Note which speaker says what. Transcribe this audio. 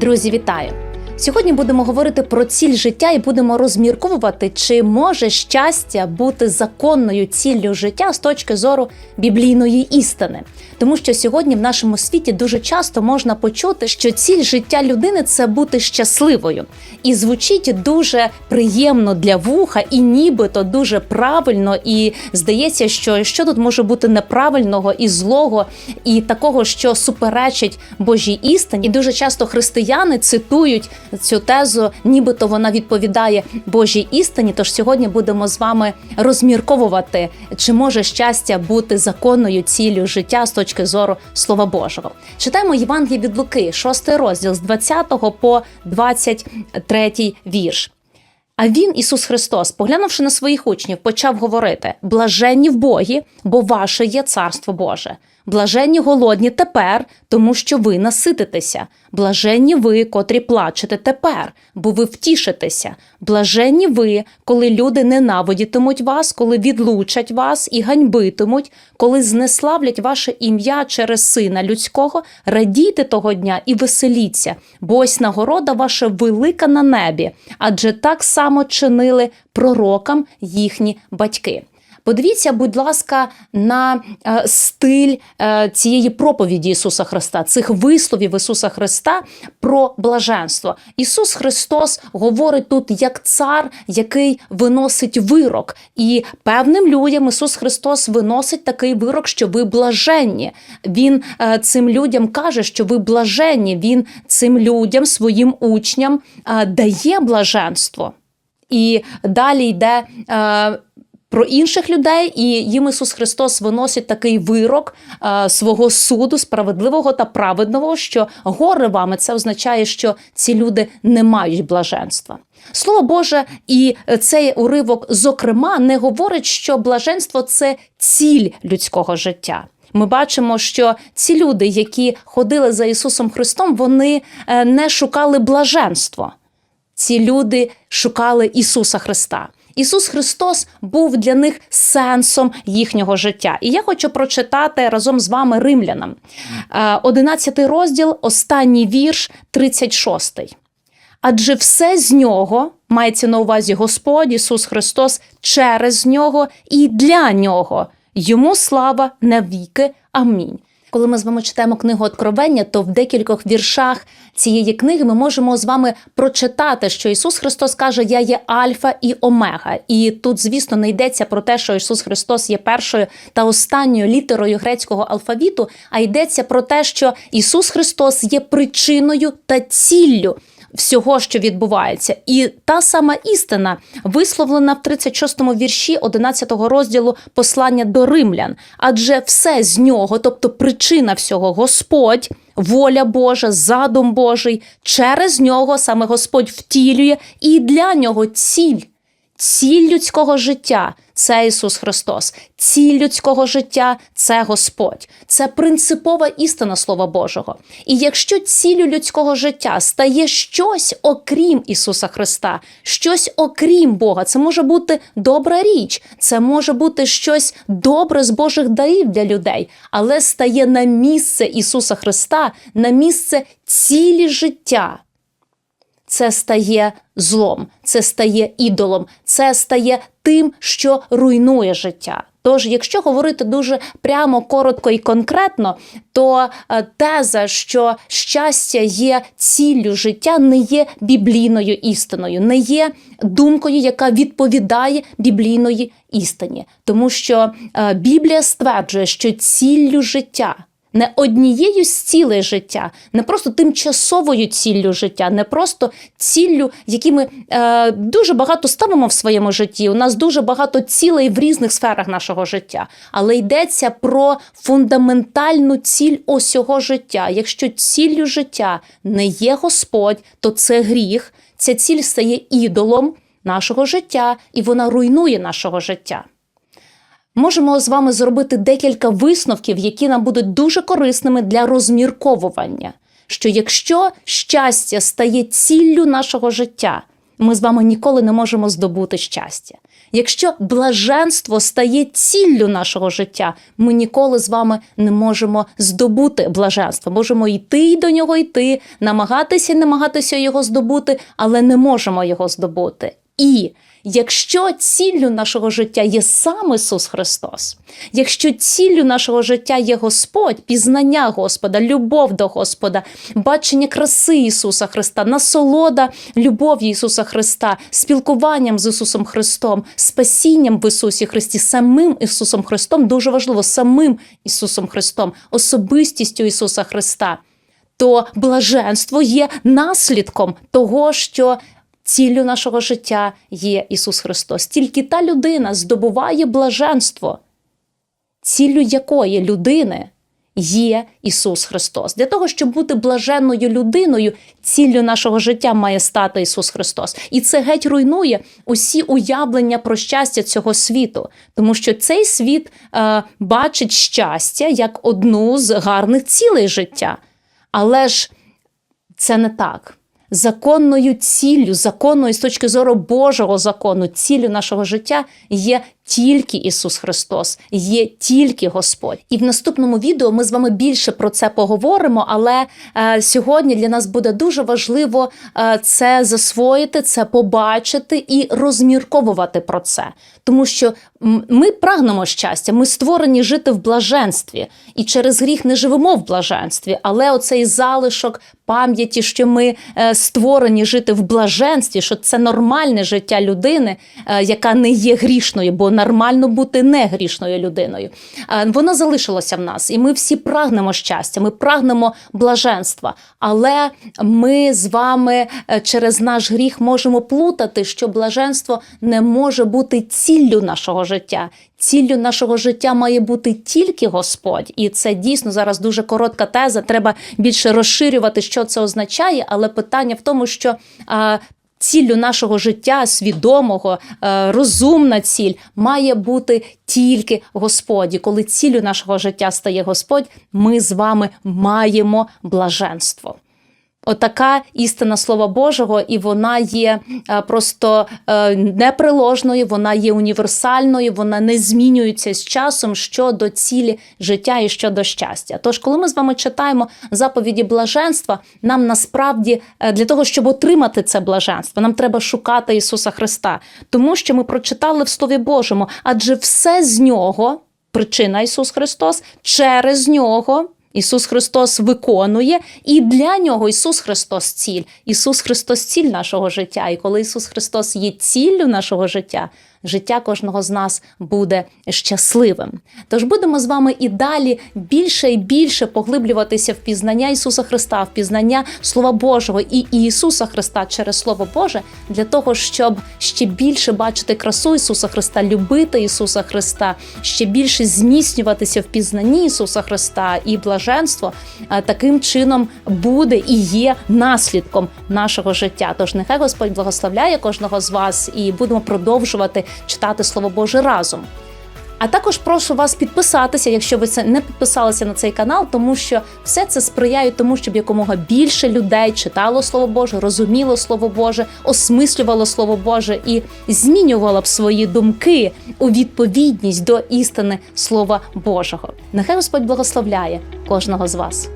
Speaker 1: Друзі, вітаю! Сьогодні будемо говорити про ціль життя і будемо розмірковувати, чи може щастя бути законною ціллю життя з точки зору біблійної істини. Тому що сьогодні в нашому світі дуже часто можна почути, що ціль життя людини це бути щасливою. І звучить дуже приємно для вуха, і нібито дуже правильно. І здається, що що тут може бути неправильного і злого, і такого, що суперечить Божій істині. І дуже часто християни цитують цю тезу, нібито вона відповідає Божій істині. Тож сьогодні будемо з вами розмірковувати, чи може щастя бути законною ціллю життя зору Слова Божого. Читаємо Євангеліє від Луки, 6 розділ з 20 по 23 вірш. А він, Ісус Христос, поглянувши на своїх учнів, почав говорити: блаженні в Богі, бо ваше є царство Боже. Блаженні голодні тепер, тому що ви насититеся. Блаженні ви, котрі плачете тепер, бо ви втішитеся. Блаженні ви, коли люди ненавидітимуть вас, коли відлучать вас і ганьбитимуть, коли знеславлять ваше ім'я через сина людського, радійте того дня і веселіться, бо ось нагорода ваша велика на небі, адже так само чинили пророкам їхні батьки. Подивіться, будь ласка, на е, стиль е, цієї проповіді Ісуса Христа, цих висловів Ісуса Христа про блаженство. Ісус Христос говорить тут як цар, який виносить вирок, і певним людям Ісус Христос виносить такий вирок, що ви блаженні. Він е, цим людям каже, що ви блаженні. Він цим людям, своїм учням дає блаженство. І далі йде про інших людей, і їм Ісус Христос виносить такий вирок е, свого суду, справедливого та праведного, що горе вами це означає, що ці люди не мають блаженства. Слово Боже, і цей уривок, зокрема, не говорить, що блаженство це ціль людського життя. Ми бачимо, що ці люди, які ходили за Ісусом Христом, вони е, не шукали блаженство. Ці люди шукали Ісуса Христа. Ісус Христос був для них сенсом їхнього життя. І я хочу прочитати разом з вами римлянам. 11 розділ, останній вірш, 36. Адже все з нього мається на увазі Господь Ісус Христос через нього і для нього. Йому слава навіки. Амінь. Коли ми з вами читаємо книгу Откровення, то в декількох віршах цієї книги ми можемо з вами прочитати, що Ісус Христос каже: Я є Альфа і Омега. І тут, звісно, не йдеться про те, що Ісус Христос є першою та останньою літерою грецького алфавіту, а йдеться про те, що Ісус Христос є причиною та ціллю всього, що відбувається, і та сама істина висловлена в 36-му вірші 11-го розділу послання до римлян, адже все з нього, тобто причина всього, Господь. Воля Божа, задум Божий, через нього саме Господь втілює, і для нього ціль, ціль людського життя це Ісус Христос. Ціль людського життя це Господь. Це принципова істина Слова Божого. І якщо ціллю людського життя стає щось окрім Ісуса Христа, щось окрім Бога, це може бути добра річ, це може бути щось добре з Божих дарів для людей, але стає на місце Ісуса Христа, на місце цілі життя це стає злом, це стає ідолом, це стає тим, що руйнує життя. Тож, якщо говорити дуже прямо, коротко і конкретно, то е, теза, що щастя є ціллю життя, не є біблійною істиною, не є думкою, яка відповідає біблійної істині, тому що е, Біблія стверджує, що ціллю життя не однією з цілей життя, не просто тимчасовою ціллю життя, не просто ціллю, які ми е, дуже багато ставимо в своєму житті. У нас дуже багато цілей в різних сферах нашого життя, але йдеться про фундаментальну ціль усього життя. Якщо ціллю життя не є Господь, то це гріх. Ця ціль стає ідолом нашого життя, і вона руйнує нашого життя можемо з вами зробити декілька висновків, які нам будуть дуже корисними для розмірковування. Що якщо щастя стає ціллю нашого життя, ми з вами ніколи не можемо здобути щастя. Якщо блаженство стає ціллю нашого життя, ми ніколи з вами не можемо здобути блаженство. Можемо йти й до нього йти, намагатися і намагатися його здобути, але не можемо його здобути. І якщо ціллю нашого життя є сам Ісус Христос, якщо ціллю нашого життя є Господь, пізнання Господа, любов до Господа, бачення краси Ісуса Христа, насолода любов'ю Ісуса Христа, спілкуванням з Ісусом Христом, спасінням в Ісусі Христі, самим Ісусом Христом, дуже важливо, самим Ісусом Христом, особистістю Ісуса Христа, то блаженство є наслідком того, що ціллю нашого життя є Ісус Христос. Тільки та людина здобуває блаженство, ціллю якої людини є Ісус Христос. Для того, щоб бути блаженною людиною, ціллю нашого життя має стати Ісус Христос. І це геть руйнує усі уявлення про щастя цього світу, тому що цей світ е, бачить щастя як одну з гарних цілей життя. Але ж це не так. Законною ціллю, законною з точки зору Божого закону, ціллю нашого життя є тільки Ісус Христос, є тільки Господь. І в наступному відео ми з вами більше про це поговоримо. Але е, сьогодні для нас буде дуже важливо е, це засвоїти, це побачити і розмірковувати про це, тому що ми прагнемо щастя, ми створені жити в блаженстві, і через гріх не живемо в блаженстві. Але оцей залишок пам'яті, що ми е, створені жити в блаженстві, що це нормальне життя людини, е, яка не є грішною, бо нормально бути не грішною людиною. Е, Воно залишилося в нас, і ми всі прагнемо щастя, ми прагнемо блаженства. Але ми з вами е, через наш гріх можемо плутати, що блаженство не може бути ціллю нашого життя. Ціллю нашого життя має бути тільки Господь, і це дійсно зараз дуже коротка теза. Треба більше розширювати, що це означає. Але питання в тому, що а, ціллю нашого життя, свідомого, е, розумна ціль має бути тільки Господі. Коли ціллю нашого життя стає Господь, ми з вами маємо блаженство. Отака істина Слова Божого, і вона є е, просто е, неприложною, вона є універсальною, вона не змінюється з часом щодо цілі життя і щодо щастя. Тож, коли ми з вами читаємо заповіді блаженства, нам насправді е, для того, щоб отримати це блаженство, нам треба шукати Ісуса Христа, тому що ми прочитали в Слові Божому, адже все з нього, причина Ісус Христос, через нього. Ісус Христос виконує, і для нього Ісус Христос ціль. Ісус Христос ціль нашого життя. І коли Ісус Христос є ціллю нашого життя, життя кожного з нас буде щасливим. Тож будемо з вами і далі більше і більше поглиблюватися в пізнання Ісуса Христа, в пізнання Слова Божого і Ісуса Христа через Слово Боже, для того, щоб ще більше бачити красу Ісуса Христа, любити Ісуса Христа, ще більше зміцнюватися в пізнанні Ісуса Христа і блаженство таким чином буде і є наслідком нашого життя. Тож нехай Господь благословляє кожного з вас і будемо продовжувати читати Слово Боже разом. А також прошу вас підписатися, якщо ви це не підписалися на цей канал, тому що все це сприяє тому, щоб якомога більше людей читало Слово Боже, розуміло Слово Боже, осмислювало Слово Боже і змінювало б свої думки у відповідність до істини Слова Божого. Нехай Господь благословляє кожного з вас.